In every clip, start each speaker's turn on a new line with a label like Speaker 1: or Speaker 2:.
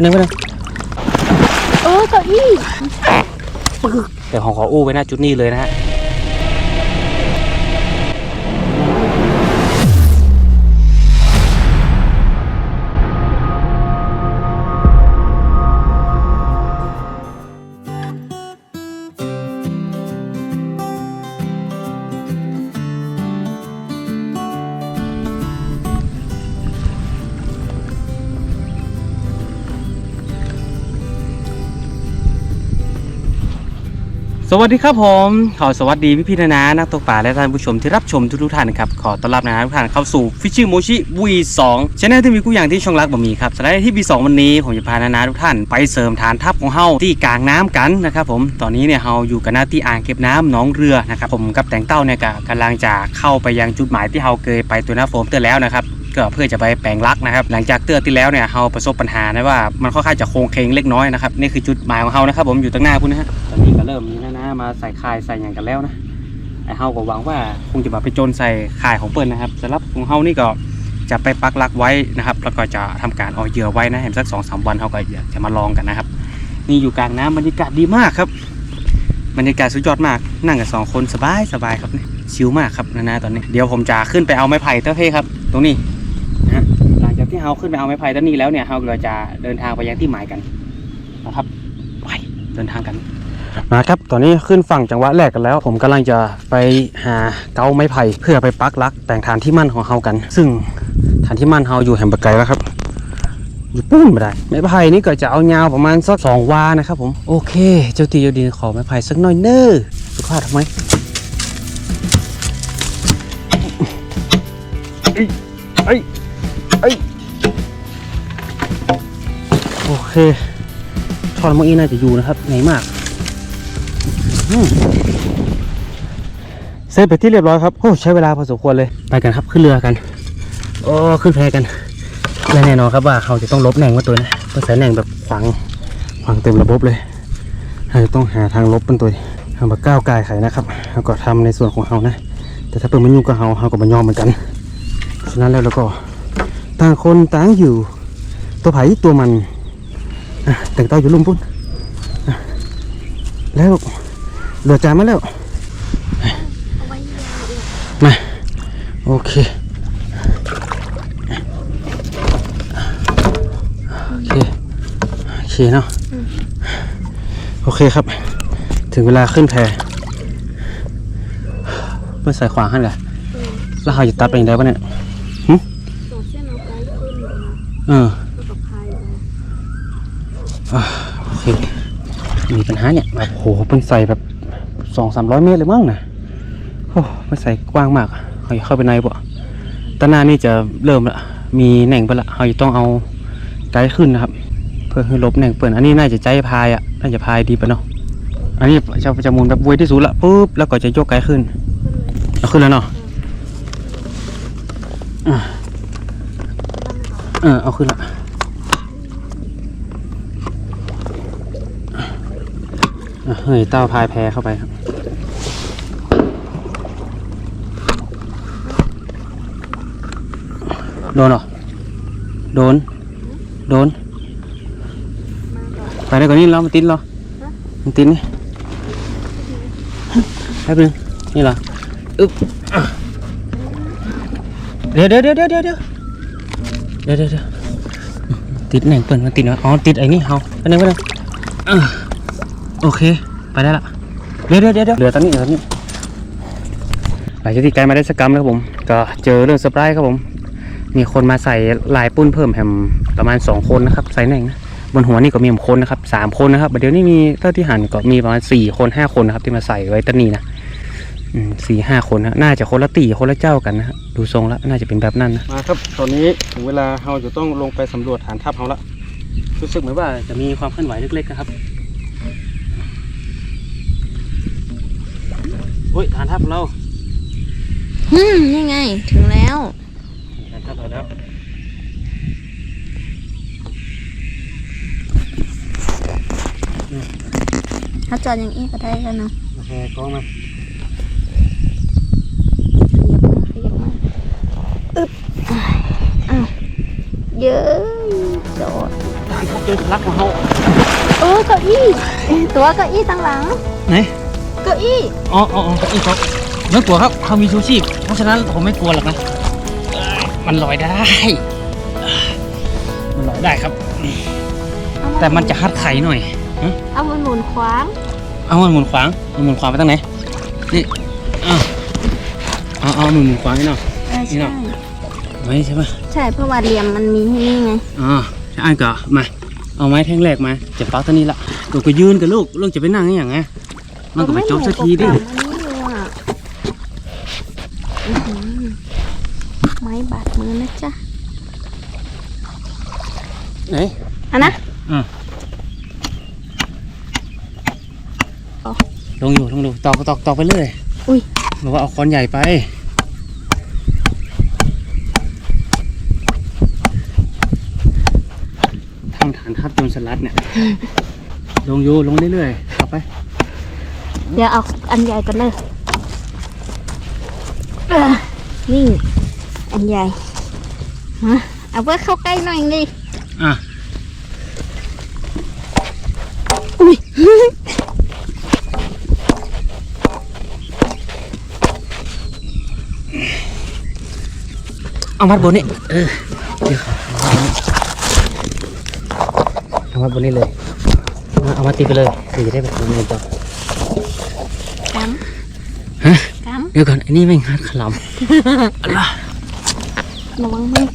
Speaker 1: อันนี้ไปเลย
Speaker 2: เออเก้าอี้
Speaker 1: เดี๋ยวของขออู้ไว้หน้าจุดนี้เลยนะฮะ สวัสดีครับผม ขอสวัสดีพี่พี่ๆนานานักตกปลาและท่านผู้ชมที่รับชมทุกๆท่านนะครับ ขอต้อนรับนะทุกท่านเข้าสู่ฟิชชิ m โมชิ V2 ชแนลที่มีกู้อย่างที่ช่องรักบ่มีครับสไลด์ที่ V2 วันนี้ผมจะพานานาทุกท่านไปเสริมฐานทัพของเฮาที่กลางน้ำกันนะครับผมตอนนี้เนี่ยเฮาอยู่กันหน้าที่อ่างเก็บน้ำหนองเรือนะครับผมกับแต่งเต้าเนี่ยกำลังจะเข้าไปยังจุดหมายที่เฮาเคยไปตัวหน้าโฟมเตือนแล้วนะครับ ก็เพื่อจะไปแปลงรักนะครับ หลังจากเตือที่แล้วเนี่ยเราประสบปัญหานะว่ามันค่อนข้างจะโค้งเคงเล็กน้อยนะครับนี่คือจุดหมายของเรานะครับ ผมอยู่ตั้งหน้าพุ่นนะฮะตอนนี้ก็เริ่มมีนะนะมาใส่คายใส่อย่างกันแล้วนะไอเฮาก็หวังว่าคงจะมาไปโจนใส่คายของเปิ้ลนะครับสำหรับของเฮานี่ก็จะไปปักลักไว้นะครับ แล้วก็จะทำการเอาเหยื่อไว้นะเห็นสักสองสามวันเขาก็อยากจะมาลองกันนะครับ นี่อยู่กลางน้ำบรรยากาศดีมากครับบรรยากาศสุดยอดมากนั่งกันสองคนสบายสบายครับนี่ชิลมากครับนะนะตอนนี้เดี๋ยวผมจะขึ้นไปเอาไม้ไผ่เต้าเพ่ครับ ตรงนี้ นะฮะหลังจากที่ เฮาขึ้นไปเอาไม้ไผ่ต้นนี้แล้วเนี่ยเฮาก็จะเดินทางไปยังที่หมายกันนะครับไปเดินทางกันมาครับตอนนี้ขึ้นฝั่งจังหวะแรกกันแล้ว ผมกำลังจะไปหาเกาไม้ไผ่เพื่อไปปักหลัก แต่งฐานที่มั่นของเฮากัน ซึ่งฐานที่มั่นเฮาอยู่แห่งบะไกลแล้วครับอยู่ปุ้นไม่ได้ไม้ไผ่นี่ก็จะเอายาวประมาณสักสองวานะครับผมโอเค เจ้าตีเจ้าดีขอไม้ไผ่สักหน่อยเน้อสุภาพทำไมเอ้ยเอ้ย เคช่อนเมื่อกี้น่าจะอยู่นะครับไหนมากเสร็จไปที่เรียบร้อยครับโอ้ใช้เวลาพอสมควรเลยไปกันครับขึ้นเรือกันโอ้ขึ้นแพกันและแน่นอนครับว่าเขาจะต้องลบแหน่งมาตัวนะต้องใส่แหน่งแบบขวางขวางเต็มระบบเลยเราจะต้องหาทางลบเป็นตัวเอามาก้าวกายไขนะครับเราก็ทำในส่วนของเขานะ แต่ถ้าเปิดมันยุ่งกับเขาเขาก็มายอมเหมือนกันฉะนั้นแล้วเราก็ต่างคนต่างอยู่ตัวไผ่ตัวมัน แต่งเต้าอยู่ลุ่มพุ่นอะแล้วเหลือจานมาแล้ว
Speaker 2: เอาไว้ยาวอีก
Speaker 1: มา โอเค โอเค โอเคเนาะ โอเคครับ ถึงเวลาขึ้นแพเพื่อใส่ขวางให้แหละ
Speaker 2: เออ
Speaker 1: แล้วเราจะตัดไปยังไงวะเนี่ย
Speaker 2: ต่อเส้นเอาไกด์ขึ้นนะ
Speaker 1: เออ
Speaker 2: แล้วก็พายไป
Speaker 1: โอเคมีปัญหาเนี่ยแบบโหเป็นใส่แบบสองสามร้อยเมตรเลยมั้งนะโอ้เป็นใส่กว้างมากเขาจะเข้าไปในบ่ตอนหน้านี่จะเริ่มละมีแหน่งไปละเขาจะต้องเอาไกด์ขึ้นนะครับ เพื่อให้ลบแหน่งเปิดอันนี้น่าจะใจพายอะน่าจะพายดีปะเนาะอันนี้จะจะมุนแบบเวยที่สุดละปุ๊บแล้วก็จะยกไกด์ขึ้น
Speaker 2: ขึ้นเลย
Speaker 1: เอาขึ้นแล้วเนาะอะเออเอาขึ้นละ เฮ้ยเต้าพายแพเข้าไปครับโดนหรอ โดน โดน ไปได้กว่านี้แล้วมันติดหรอมันติดนี่แป๊บนึงนี่เหรออึ๊บเดี๋ยวเดี๋ยวเดี๋ยวเดี๋ยวเดี๋ยวเดี๋ยวเดี๋ยวติดไหนเปิดมันติดเนะอ๋อติดไอ้นี่เฮาไปไหนไปไหน โอเค ไปได้ละเดี๋ยวเดี๋ยวเดี๋ยวเดี๋ยวเหลือตอนนี้เหลือตอนนี้หลังจากที่ไกลมาได้สักกรรมแล้วครับผม ก็เจอเรื่องเซอร์ไพรส์ครับผม มีคนมาใส่ลายปุ้นเพิ่มแฮมประมาณ 2 คนนะครับ ใส่แหน่งนะบนหัวนี่ก็มีคนนะครับสามคนนะครับเดี๋ยวนี้มีเท่าที่หันก็มีประมาณสี่คนห้าคนนะครับ ที่มาใส่ไว้ตันนี้นะอืมสี่ห้าคนนะน่าจะคนละตีคนละเจ้ากันนะฮะดูทรงแล้วน่าจะเป็นแบบนั้นนะมาครับ ตอนนี้ถึงเวลาเราจะต้องลงไปสำรวจฐานทัพเขาละรู้สึกเหมือนว่าจะมีความเคลื่อนไหวเล็กๆนะครับ อ้ยฐานทัพของเรา
Speaker 2: อืมนี่ไง ถึงแล้ว
Speaker 1: ฐานทัพเราแล้ว
Speaker 2: ถ้าจอดอย่างนี้ก็ได้แล้วเนาะ
Speaker 1: โอเคกล้องมา
Speaker 2: ขยับมาขยับมาอึ๊บอ้าวเยอะจอด
Speaker 1: พวกโจรสลัดของเขา
Speaker 2: เออเก้าอี้ตัวเก้าอี้ตั้งหลัง
Speaker 1: ไหน
Speaker 2: เก้าอี้
Speaker 1: อ๋ออ๋ออ๋ออีกครับไม่กลัวครับเขามีชูชีพเพราะฉะนั้นผมไม่กลัวหรอกนะเอ้ยมันลอยได้ มันลอยได้ครับ
Speaker 2: เอาา
Speaker 1: แต่มันจะฮัดไข่หน่อย
Speaker 2: เอามันหมุนขวาง
Speaker 1: เอามันหมุนขวางมันหมุนขวางไปตั้งไหน นี่เอาเอาเอามันหมุนขวางให้หน่อย
Speaker 2: เออ
Speaker 1: นี่
Speaker 2: ใช่
Speaker 1: เนาะไม่ใช่ปะ
Speaker 2: ใช่เพราะว่าเหลี่ยมมันมีที่นี่ไง
Speaker 1: อ๋อใช่ก็มา เอาไม้แท่งแรกมา จะปักตัวนี้ละลูกก็ยืนกับลูก ลูกจะไปนั่งอย่างไง มันก็ไปจบสักทีดิ
Speaker 2: มันไม่เหมือนกับอันนี้เลยอะอื้อหือไม้บาดมือนะจ๊ะ
Speaker 1: ไหน
Speaker 2: อันนะ
Speaker 1: ลงอยู่ลงดูตอกตอกตอกไปเลย
Speaker 2: อุ้ย
Speaker 1: บอกว่าเอาค้อนใหญ่ไปทางฐานทัพโจรสลัดเนี่ย ลงอยู่ลงเรื่อยๆต่อไป
Speaker 2: เดี๋ยวเอาอันใหญ่ก่อนเลยเออนี่ อันใหญ่มาเอาไว้เข้าใกล้หน่อยดิ
Speaker 1: อะ
Speaker 2: อุ้ย
Speaker 1: เอามัดบนนี่เออเดี๋ยวเอามัดบนนี่เลย เอาเอามาตีไปเลยเดี๋ยวจะได้แบบนี้ต่อ กำฮะ
Speaker 2: ก
Speaker 1: เดี๋ยวก่อนอันนี้แม่งฮัดขลำอะไรำ
Speaker 2: ระวังมือ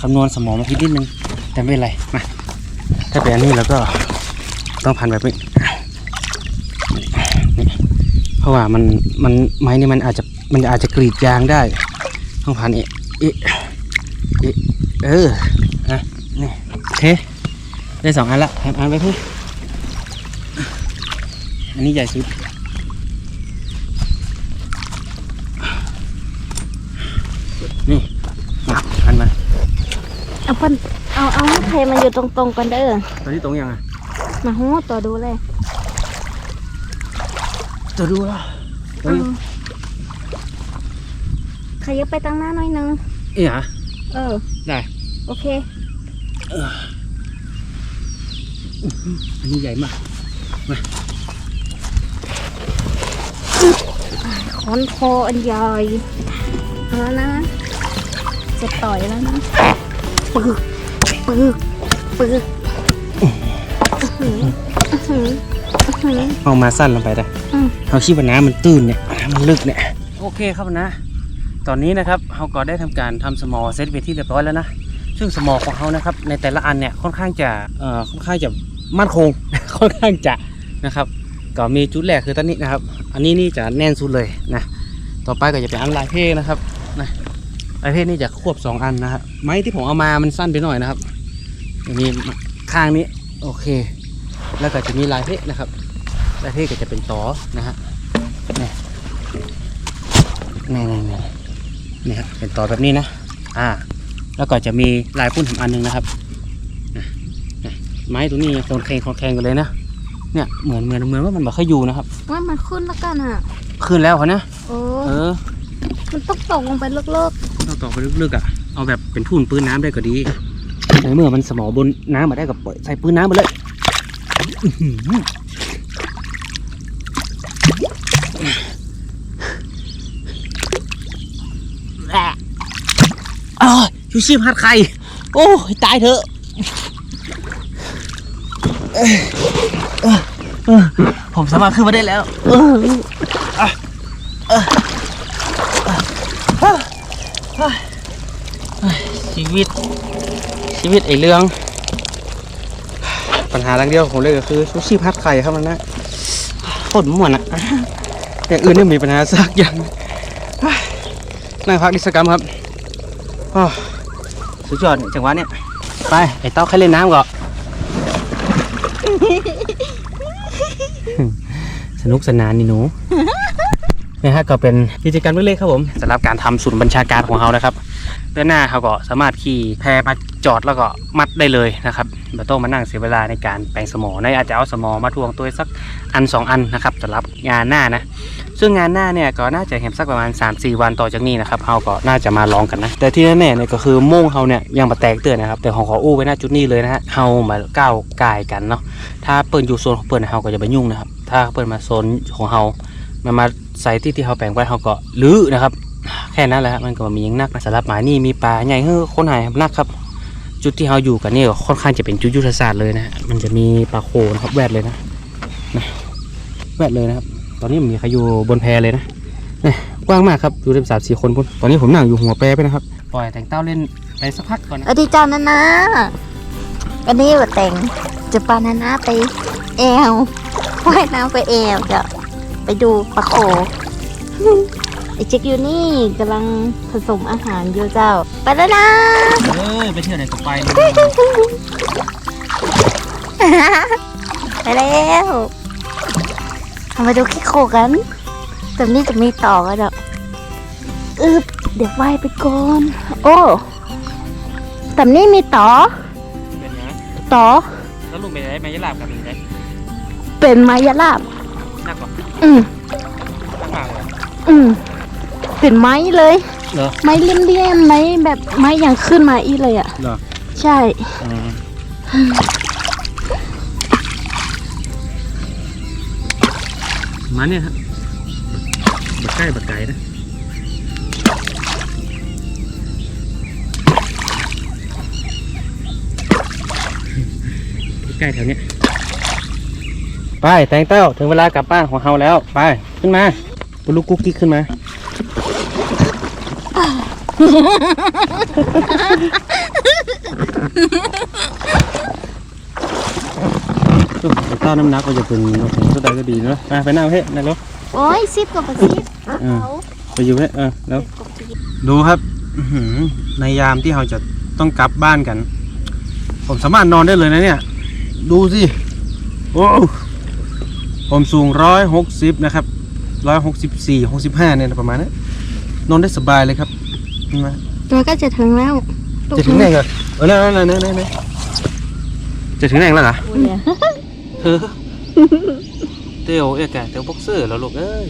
Speaker 1: คำนวณสมองมาพิดนิดนึง แต่ไม่เป็นไร มา ถ้าเป็นอันนี้แล้วก็ต้องพันแบบนี้นี่เพราะว่ามันมันไม้นี่มันอาจจะมันอาจจะกรีดยางได้ ต้องพันเอะเอะเอะเออนะนี่โอเคได้สองอันละแถมอันไปเพื่ ออันนี้ใหญ่สุด นี่มาพันมา
Speaker 2: เอาพันเอาเอาให้เพมันอยู่ตรงๆกันเด้อ
Speaker 1: ตอนนี้ตรงยังไง
Speaker 2: มาหูต่อดูเลย
Speaker 1: จะดูแล้ว
Speaker 2: เออขยับไปตั้งหน้าหน่อยนึง
Speaker 1: เอ๋อะ
Speaker 2: เออ
Speaker 1: ได้
Speaker 2: โอเค
Speaker 1: อันนี้ใหญ่มาก
Speaker 2: คอนคออันใหญ่เอาแล้วนะ จะต่อยแล้วนะปึกปึกปึกอื้อหืออื้อหืออื้อหือ
Speaker 1: เอามาสั้นลงไปได้
Speaker 2: อืม
Speaker 1: เขาคิดว่าน้ำมันตื้นเนี่ยน้ำมันลึกเนี่ย โอเคครับนะ ตอนนี้นะครับเขาก็ได้ทำการทำสมอเซตไปที่เรียบร้อยแล้วนะ ซึ่งสมอของเขานะครับ ในแต่ละอันเนี่ยค่อนข้างจะเอ่อค่อนข้างจะมั่นคง ค่อนข้างจะนะครับ ก็มีจุดแรกคือต้นนี้นะครับ อันนี้นี่จะแน่นสุดเลยนะ ต่อไปก็จะเป็นอันลายเพศนะครับนะลายเพศนี่จะควบสองอันนะครับ ไม้ที่ผมเอามามันสั้นไปหน่อยนะครับอันนี้ข้างนี้โอเค แล้วก็จะมีลายเพศนะครับ ลายเพศก็จะเป็นต่อนะฮะนี่นี่นี่นี่นี่ครับเป็นต่อแบบนี้นะ อ่า แล้วก็จะมีลายพุ่นทำอันหนึงนะครับไม้ตัวนี้โคนแข็งโคนแข็งกันเลยนะ เนี่ยเหมือนเหมือนเหมือนว่ามันแบบเคยอยู่นะครับ
Speaker 2: ว่ามันขึ้นแล้วกันอะ
Speaker 1: ขึ้นแล้วเขาเนี่ย
Speaker 2: โอ้
Speaker 1: เออ
Speaker 2: มันต้องตกลงไปเลิก
Speaker 1: เราต่อไปลึกๆอะเอาแบบเป็นทุ่นปืนน้ำได้ก็ดีในเมื่อมันสมอบนน้ำมาได้ก็ปล่อยใส่ปืนน้ำมาเลยอื้อหือแอะอ้าวชูชีพหัดไข่ โอ้ยตายเถอะ ผมสามารถขึ้นมาได้แล้วชีวิต ชีวิตไอ้เรื่อง ปัญหาดังเดียวของผมเลยก็คือชูชีพพัดไข่ครับมันนะโคตรม่วนอะอย่างอื่นไม่มีปัญหาสักอย่างนั่งพักดิสกรรมครับสุดยอดจังหวะเนี้ยไปไอ้เต้าใครเล่นน้ำก่อน สนุกสนานนี่หนูนะฮะก็เป็นกิจกรรมเล็กๆครับผมสำหรับการทำศูนย์บัญชาการของเขานะครับด้านหน้าเขาก็สามารถขี่แพมาจอดแล้วก็มัดได้เลยนะครับไม่ต้องมานั่งเสียเวลาในการแปลงสมอในอาจจะเอาสมอมาทวงตัวสักอันสองอันนะครับสำหรับงานหน้านะซึ่งงานหน้าเนี่ยก็น่าจะเห็นสักประมาณ 3-4 วันต่อจากนี้นะครับเฮาก็น่าจะมาลองกันนะแต่ที่แน่ๆเนี่ยก็คือโม่งเฮาเนี่ยยังมาแตกเตือนนะครับแต่ของขออู้ไว้หน้าจุดนี้เลยนะฮะเฮามาก้าวกายกันเนาะถ้าเปิดอยู่โซนของเปิดเฮาก็จะไปยุ่งนะครับ ถ้าเปิดมาโซนของเฮามันมาใส่ที่ที่เฮาแปลงไว้เฮาก็ลื้อนะครับ แค่นั้นแหละครับมันก็บ่มีหยังนักนะสำหรับหมายนี่มีปลาใหญ่เฮ้อคนหายนักครับ จุดที่เราอยู่กันนี่ก็ค่อนข้างจะเป็นจุดยุทธศาสตร์เลยนะฮะมันจะมีปลาโคนะครับแวดเลยนะนะแวดเลยนะครับ ตอนนี้มีใครอยู่บนแพเลยนะนะกว้างมากครับอยู่ได้สามสี่คนพุ่นตอนนี้ผมนั่งอยู่หัวแปรไปนะครับปล่อยแต่งเต้าเล่นไปสักพักก่อน
Speaker 2: ส
Speaker 1: นะ
Speaker 2: วัสดีจ้านานาวันนี้ว่าแต่ง จะปานานาไปแอวว่ายน้ำไปแอวจะไปดูปลาโขไอเจ๊กอยู่นี่กำลังผสมอาหารอยู่เจ้า ไปแล้วนะ
Speaker 1: เออไปเที่ยวไหนก็ไป
Speaker 2: ไปแล้วเอามาดูขี้โคกันแต่นี่จะมีต่อกันเด้ออึบเดี๋ยวว่ายไปก่อน โอ้แต่นี่มีต่อ
Speaker 1: เป็นไง
Speaker 2: ต่อ
Speaker 1: แล้วลุงไปไหนมายะลาบกับมีไหน
Speaker 2: เป็นไม้ยะลาบ
Speaker 1: นักกว่า
Speaker 2: อืม
Speaker 1: นักมากเลย
Speaker 2: อืมเป็นไม้เลย
Speaker 1: เหรอ
Speaker 2: ไม้เลี่ยมๆไม้แบบไม้อย่างขึ้นมาอีเลยอะ
Speaker 1: เหรอ
Speaker 2: ใช่
Speaker 1: มาเนี่ยครับบักใกล้บักไก่นะ ใกล้แถวเนี้ยไปแตงเต้าถึงเวลากลับบ้านของเฮาแล้วไปขึ้นมาปุลูกกุ๊กกิ๊กขึ้นมาแตงเต้าน้ำหนักก็จะเป็นถึงเท่าใดก็ดีเนาะไปไปนั่งเฮ้ยนั่งรถ
Speaker 2: โอ้ยซิบกับซิบ
Speaker 1: เออไปอยู่เฮ้ยเออแล้วดูครับอื้อหือในยามที่เราจะต้องกลับบ้านกัน ผมสามารถนอนได้เลยนะเนี่ย ดูสิโอ้ผมสูงร้อยหกสิบนะครับร้อยหกสิบสี่หกสิบห้าเนี่ยนะประมาณนั้นนอนได้สบายเลยครับเห็นไหม
Speaker 2: ตัวก็จะถึงแล้ว
Speaker 1: จะถึงไหนกันเออนั่นนั่นนั่นนั่นจะถึงไหนแล้วเหรอ
Speaker 2: โอ้ยเนี่ย
Speaker 1: เออเตียวเอ๊ะแกเตียวบ็อกเซอร์แล้วลูกเอ้ย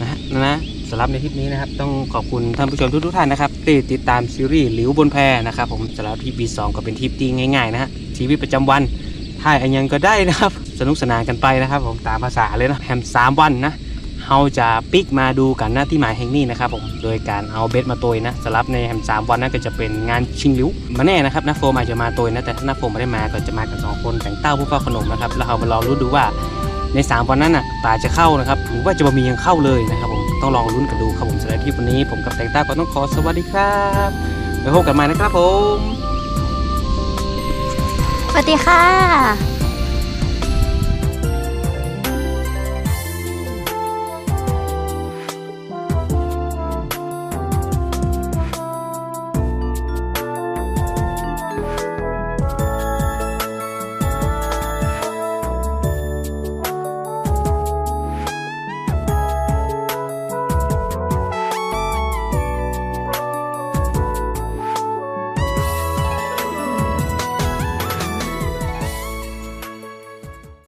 Speaker 1: นะฮะนะนะสำหรับในคลิปนี้นะครับ ต้องขอบคุณท่านผู้ชมทุกๆท่านนะครับที่ติดตามซีรีส์หลิวบนแพนะครับผมสำหรับทริปบีสองก็เป็นทริปที่ง่ายๆนะฮะชีวิตประจำวัน ถ่ายอันยังก็ได้นะครับ สนุกสนานกันไปนะครับ ผมตามภาษาเลยนะแฮมสามวันนะเราจะปิกมาดูกันหน้าที่หมายแห่งนี้นะครับผมโดยการเอาเบสมาโตยนะสำหรับในแฮมสามวันนั่นก็จะเป็นงานชิงลิ้วมาแน่นะครับนะโฟมอาจจะมาโตยนะแต่ถ้าน้าโฟมไม่ได้มาก็จะมากันสองคนแต่งเต้าผู้เฝ้าขนมนะครับแล้วเรามาลองรู้ดูว่าใน 3 วันนั้นน่ะปลาจะเข้านะครับหรือว่าจะบะมียังเข้าเลยนะครับผมต้องลองลุ้นกันดูครับผมสำหรับที่วันนี้ผมกับแตงต้าก็ต้องขอสวัสดีครับไปพบกันใหม่นะครับผม
Speaker 2: วัสดีค่ะ